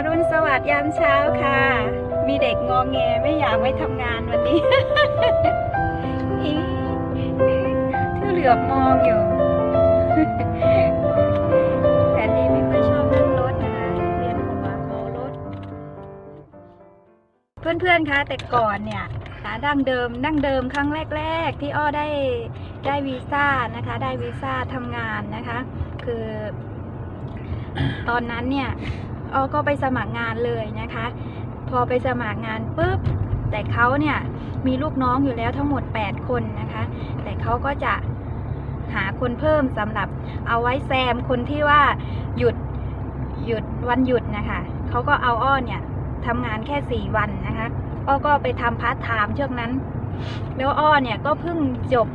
อรุณสวัสดิ์ยามเช้าค่ะ มีเด็กงองแงไม่อยากไปทำงานวันนี้ที่เหลือบมองอยู่แผนดีไม่ค่อยชอบนั่งรถนะคะเรียนหัวโมรถ เพื่อนๆคะแต่ก่อนเนี่ยนะดั้งเดิมดั้งเดิมครั้งแรก ๆ ที่อ้อได้ได้วีซ่านะคะ ได้วีซ่าทำงานนะคะ คือ ตอนนั้นเนี่ย อ้อก็ไปสมัครงานเลยนะคะ พอไปสมัครงานปุ๊บแต่เขาเนี่ยมีลูกน้องอยู่แล้วทั้งหมด 8 คนนะคะ แต่เขาก็จะหาคนเพิ่มสำหรับเอาไว้แซมคนที่ว่าหยุดหยุดวันหยุดนะคะเขาก็เอาอ้อเนี่ยทำงานแค่ 4 วันนะคะอ้อก็ไปทำพาร์ทไทม์ช่วงนั้น แล้วอ้อเนี่ยก็เพิ่งจบ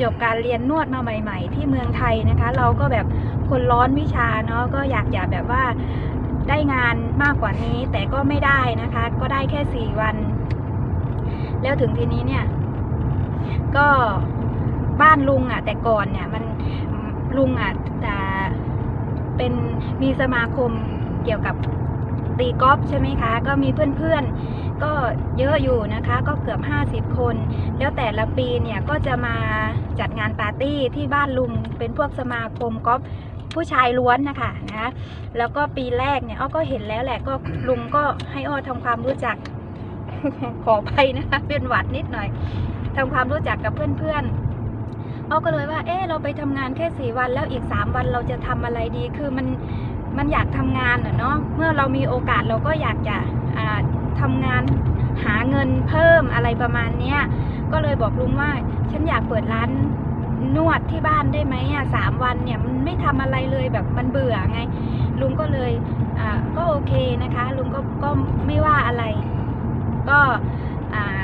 จบการเรียนนวดมาใหม่ ๆ ที่เมืองไทยนะคะ เราก็แบบคนร้อนวิชาเนาะก็อยากอยากแบบว่า ได้งานมากกว่านี้แต่ก็ไม่ได้นะคะ ก็ได้แค่สี่วัน แล้วถึงทีนี้เนี่ย ก็บ้านลุงอะ่ะ แต่ก่อนเนี่ย มันลุงอะ่ะจะเป็นมีสมาคมเกี่ยวกับตีกอล์ฟใช่ไหมคะ ก็มีเพื่อนๆ ก็เยอะอยู่นะคะ ก็เกือบ 50 คน แล้วแต่ละปีเนี่ยก็จะมาจัดงานปาร์ตี้ที่บ้านลุงเป็นพวกสมาคมกอล์ฟ ผู้ชายล้วนนะคะนะแล้วก็ปีแรกเนี่ยอ้อก็เห็นแล้วแหละก็ลุงก็ให้อ้อทำความรู้จัก ขอไปนะคะเป็นหวัดนิดหน่อยทำความรู้จักกับเพื่อนๆอ้อก็เลยว่า เออเราไปทำงานแค่สี่วันแล้วอีกสามวันเราจะทำอะไรดี คือมัน มันอยากทำงานเนาะ เมื่อเรามีโอกาสเราก็อยากจะอ่าทำงานหาเงินเพิ่มอะไรประมาณเนี้ย ก็เลยบอกลุงว่า ฉันอยากเปิดร้าน นวดที่บ้านได้ไหมอะสามวันเนี่ยมันไม่ทำอะไรเลยแบบมันเบื่อไง ลุงก็เลยอ่าก็โอเคนะคะ ลุงก็ก็ไม่ว่าอะไร ก็อ่า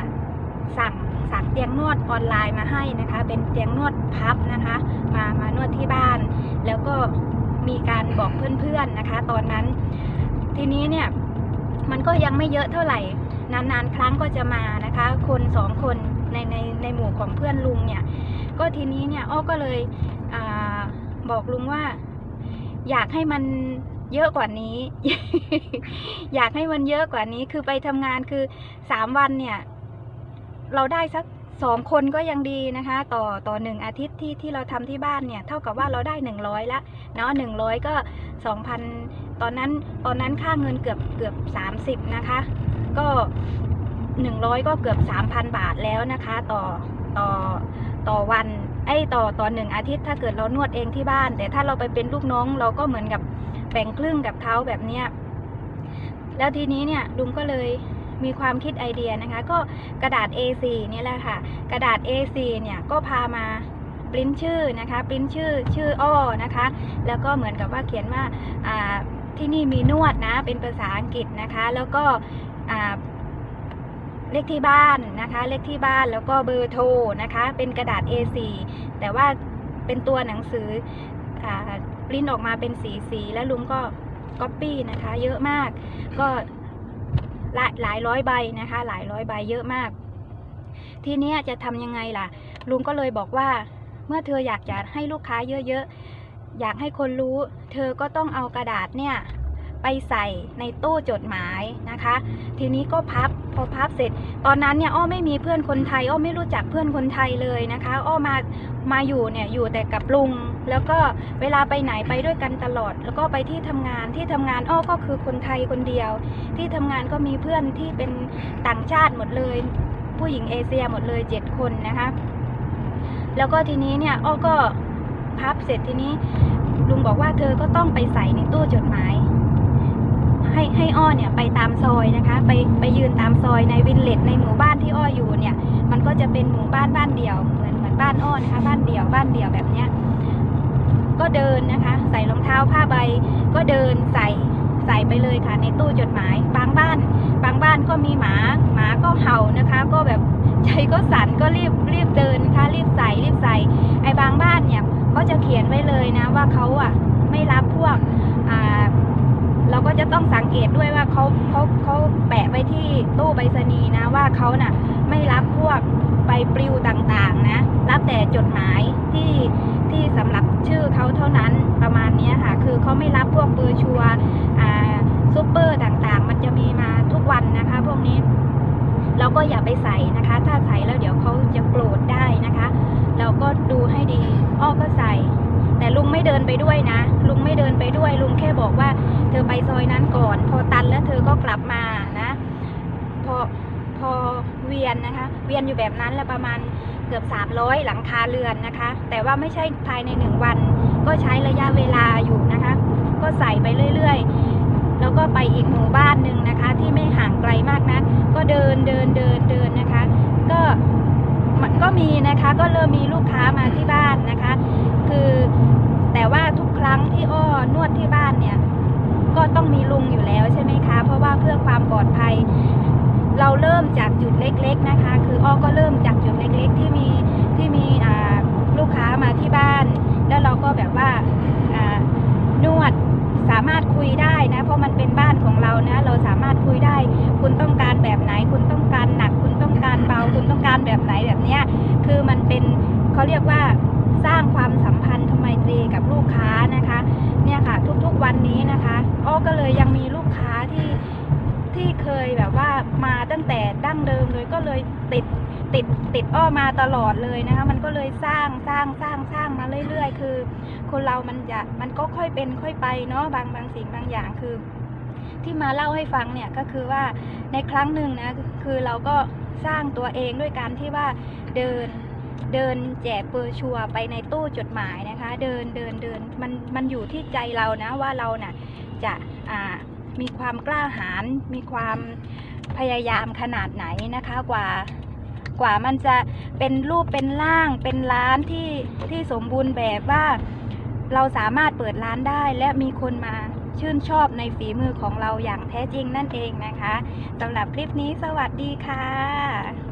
สั่งสั่งเตียงนวดออนไลน์มาให้นะคะ เป็นเตียงนวดพับนะคะ มามานวดที่บ้าน แล้วก็มีการบอกเพื่อนๆนะคะ ตอนนั้น ทีนี้เนี่ยมันก็ยังไม่เยอะเท่าไหร่ นานๆ ครั้งก็จะมานะคะ คนสองคนในในในหมู่ของเพื่อนลุงเนี่ย ก็ทีนี้เนี่ยอ้อก็เลยอบอกลุงว่า อยากให้มันเยอะกว่านี้ อยากให้มันเยอะกว่านี้คือไปทำงานคือสามวันเนี่ย เราได้สักสองคนก็ยังดีนะคะ ต่อต่อหนึ่งอาทิตย์ที่ที่เราทำที่บ้านเนี่ย เท่ากับว่าเราได้หนึ่งร้อยละเนาะหนึ่งร้อยก็สองพันตอนนั้นตอนนั้นค่าเงินเกือบเกือบสามสิบนะคะ ก็หนึ่งร้อยก็เกือบสามพันบาทแล้วนะคะ ต่อต่อ ต่อวันไอ้ต่อต่อหนึ่งอาทิตย์ถ้าเกิดเรานวดเองที่บ้าน แต่ถ้าเราไปเป็นลูกน้องเราก็เหมือนกับแบ่งครึ่งกับเขาแบบเนี้ยแล้วทีนี้เนี่ยลุงก็เลยมีความคิดไอเดียนะคะ ก็กระดาษ A4 นี่แหละค่ะ กระดาษ A4 เนี่ยก็พามาปริ้นชื่อนะคะปริ้นชื่อชื่ออ้อนะคะ แล้วก็เหมือนกับว่าเขียนว่าที่นี่มีนวดนะเป็นภาษาอังกฤษนะคะ แล้วก็ เลขที่บ้านนะคะ เลขที่บ้านแล้วก็เบอร์โทรนะคะ เป็นกระดาษ A4 แต่ว่าเป็นตัวหนังสืออปริ้นออกมาเป็นสีสีแล้วลุงก็ก๊อปปี้นะคะ เยอะมาก ก็หลายหลายร้อยใบนะคะ หลายร้อยใบเยอะมาก ทีนี้จะทำยังไงล่ะ ลุงก็เลยบอกว่า เมื่อเธออยากจะให้ลูกค้าเยอะๆ อยากให้คนรู้ เธอก็ต้องเอากระดาษเนี่ยไปใส่ในตู้จดหมายนะคะ ทีนี้ก็พับ พอพับเสร็จ ตอนนั้นเนี่ยอ้อไม่มีเพื่อนคนไทยอ้อไม่รู้จักเพื่อนคนไทยเลยนะคะ อ้อมามาอยู่เนี่ยอยู่แต่กับลุง แล้วก็เวลาไปไหนไปด้วยกันตลอด แล้วก็ไปที่ทำงานที่ทำงานอ้อก็คือคนไทยคนเดียว ที่ทำงานก็มีเพื่อนที่เป็นต่างชาติหมดเลย ผู้หญิงเอเชียหมดเลยเจ็ดคนนะคะ แล้วก็ทีนี้เนี่ยอ้อก็พับเสร็จทีนี้ลุงบอกว่าเธอก็ต้องไปใส่ในตู้จดหมาย ให้ให้อ้อเนี่ยไปตามซอยนะคะ ไปไปยืนตามซอยในวินเลจในหมู่บ้านที่อ้ออยู่เนี่ย มันก็จะเป็นหมู่บ้านบ้านเดี่ยวเหมือนเหมือนบ้านอ้อนะคะ บ้านเดี่ยวบ้านเดี่ยวแบบเนี้ยก็เดินนะคะ ใส่รองเท้าผ้าใบ ก็เดินใส่ใส่ไปเลยค่ะ ในตู้จดหมาย บางบ้าน บางบ้านก็มีหมาหมาก็เห่านะคะ ก็แบบใจก็สั่นก็รีบรีบเดินนะคะรีบใส่รีบใส่ไอ้บางบ้านเนี่ยก็จะเขียนไว้เลยนะว่าเขาอะไม่รับพวกอ่า เราก็จะต้องสังเกตด้วยว่าเขาเขาเขาแปะไว้ที่ตู้ใบรษณีนะว่าเขาน่ะไม่รับพวกใบปลิวต่างๆนะ รับแต่จดหมายที่ที่สำหรับชื่อเขาเท่านั้นประมาณนี้ค่ะ คือเขาไม่รับพวกเบอร์ชัวอ่าซูเปอร์ต่างๆ มันจะมีมาทุกวันนะคะ พวกนี้ เราก็อย่าไปใส่นะคะ ถ้าใส่แล้วเดี๋ยวเขาจะโกรธได้นะคะ เราก็ดูให้ดีอ้อก็ใส่ แต่ลุงไม่เดินไปด้วยนะ ลุงไม่เดินไปด้วย ลุงแค่บอกว่า ธอไปซอยนั้นก่อน พอตันแล้วเธอก็กลับมานะพอพอเวียนนะคะ เวียนอยู่แบบนั้นแล้วประมาณเกือบ 300 หลังคาเรือนนะคะ แต่ว่าไม่ใช่ภายในหนึ่งวัน ก็ใช้ระยะเวลาอยู่นะคะ ก็ใส่ไปเรื่อยๆ แล้วก็ไปอีกหมู่บ้านหนึ่งนะคะ ที่ไม่ห่างไกลมากนะก็เดินเดินเดินเดินนะคะ ก็มันก็มีนะคะก็เริ่มมีลูกค้ามาที่บ้านนะคะ คือแต่ว่าทุกครั้งที่อ้อนวดที่บ้านเนี่ย ก็ต้องมีลุงอยู่แล้วใช่ไหมคะ เพราะว่าเพื่อความปลอดภัย เราเริ่มจากจุดเล็ก ๆนะคะ คืออ้อก็เริ่มจากจุดเล็กๆ ที่มีที่มีลูกค้ามาที่บ้าน แล้วเราก็แบบว่านวดสามารถคุยได้นะ เพราะมันเป็นบ้านของเรานะ เราสามารถคุยได้ คุณต้องการแบบไหน คุณต้องการหนัก คุณต้องการเบา คุณต้องการแบบไหนแบบเนี้ย คือมันเป็นเขาเรียกว่าสร้างความสัมพันธ์ทไมตรีกับลูกค้านะคะ ก็เลยยังมีลูกค้าที่ที่เคยแบบว่ามาตั้งแต่ดั้งเดิมเลยก็เลยติดติดติดอ้อมาตลอดเลยนะคะมันก็เลยสร้างสร้างสร้างสร้างมาเรื่อย ๆ คือ คนเรามันจะมันก็ค่อยเป็นค่อยไปเนาะบางบางสิ่งบางอย่างคือ ที่มาเล่าให้ฟังเนี่ยก็คือว่าในครั้งหนึ่งนะคือเราก็สร้างตัวเองด้วยการที่ว่าเดินเดินแจกเปอร์ชัวร์ไปในตู้จดหมายนะคะ เดินเดินเดินมันมันอยู่ที่ใจเรานะว่าเราน่ะจะมีความกล้าหาญมีความพยายามขนาดไหนนะคะกว่ากว่ามันจะเป็นรูปเป็นร่างเป็นร้านที่ที่สมบูรณ์แบบว่าเราสามารถเปิดร้านได้และมีคนมาชื่นชอบในฝีมือของเราอย่างแท้จริงนั่นเองนะคะสำหรับคลิปนี้สวัสดีค่ะ